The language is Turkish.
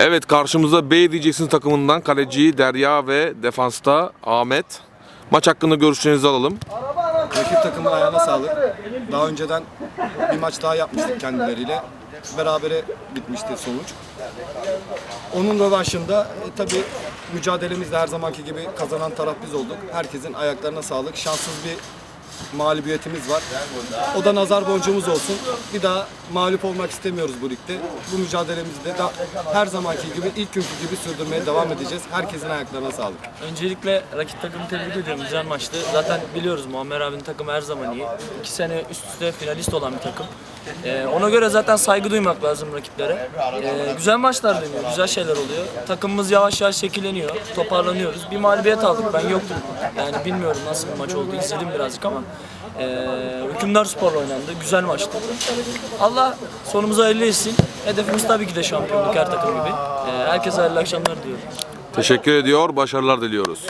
Evet karşımızda B diyeceksiniz takımından kaleci Derya ve defansta Ahmet. Maç hakkında görüşlerinizi alalım. Rakip takımın ayağına sağlık. Daha önceden bir maç daha yapmıştık kendileriyle. Berabere bitmişti sonuç. Onun rövanşında e, tabii mücadelemizde her zamanki gibi kazanan taraf biz olduk. Herkesin ayaklarına sağlık. Şanssız bir mağlubiyetimiz var. O da nazar boncuğumuz olsun. Bir daha mağlup olmak istemiyoruz bu ligde. Bu mücadelemizi de da- her zamanki gibi ilk günkü gibi sürdürmeye devam edeceğiz. Herkesin ayaklarına sağlık. Öncelikle rakip takımı tebrik ediyorum. Güzel maçtı. Zaten biliyoruz Muammer abinin takımı her zaman iyi. İki sene üst üste finalist olan bir takım. Ee, ona göre zaten saygı duymak lazım rakiplere. Ee, güzel maçlar dönüyor, güzel şeyler oluyor. Takımımız yavaş yavaş şekilleniyor, toparlanıyoruz. Bir mağlubiyet aldık, ben yoktum. Yani bilmiyorum nasıl bir maç oldu, izledim birazcık ama. Ee, Hükümdar Spor'la oynandı, güzel maçtı. Allah sonumuzu hayırlı etsin. Hedefimiz tabii ki de şampiyonluk her takım gibi. Ee, herkese hayırlı akşamlar diliyorum. Teşekkür ediyor, başarılar diliyoruz.